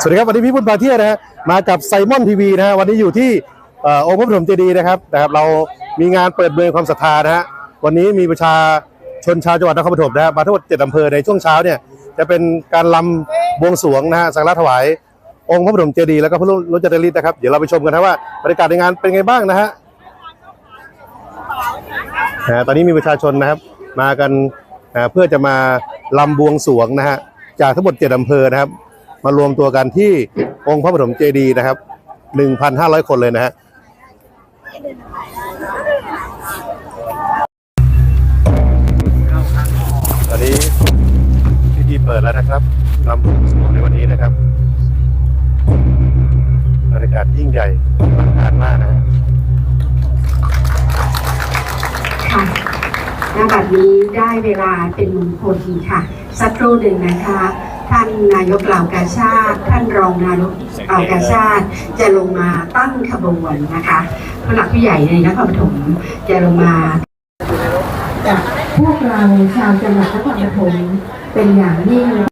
สวัสดีครับวันนี้พี่พุทธมาเที่ยวนะฮะมากับไซมอนทีวีนะฮะวันนี้อยู่ที่องค์พระปฐมเจดีย์นะครับนะครับ เรามีงานเปิดเบืองความศรัทธานะฮะวันนี้มีประชาชนชาวจังหวัดนครปฐมนะฮะมาทั้งหมดเจ็ดอำเภอในช่วงเช้าเนี่ยจะเป็นการลำบวงสรวงนะฮะสักการะถวาย องค์พระปฐมเจดีย์แล้วก็พระรุจริตนะครับเดี๋ยวเราไปชมกันนะว่าบรรยากาศในงานเป็นไงบ้างนะฮะนะฮะตอนนี้มีประชาชนนะครับมากันเพื่อจะมาลำบวงสรวงนะฮะ จากทั้งหมดเจ็ดอำเภอนะครับ มารวมตัวกันที่องค์พระปฐมเจดีย์นะครับ 1,500 คนเลยนะฮะตอนนี้พิธีเปิดแล้วนะครับลำบวงสรวงในวันนี้นะครับบรรยากาศยิ่งใหญ่อลังการมากนะฮะค่ะ ณบัดนี้ได้เวลาเป็นมงคลค่ะ สักครู่หนึ่งนะคะ ท่านนายกเหล่ากาชาติ ท่านรองนายกเหล่ากาชาติ จะลงมาตั้งขบวนนะคะผู้หลักผู้ใหญ่ในนครปฐมจะลงมาจากพวกเราชาวจังหวัดนครปฐมเป็นอย่างยิ่ง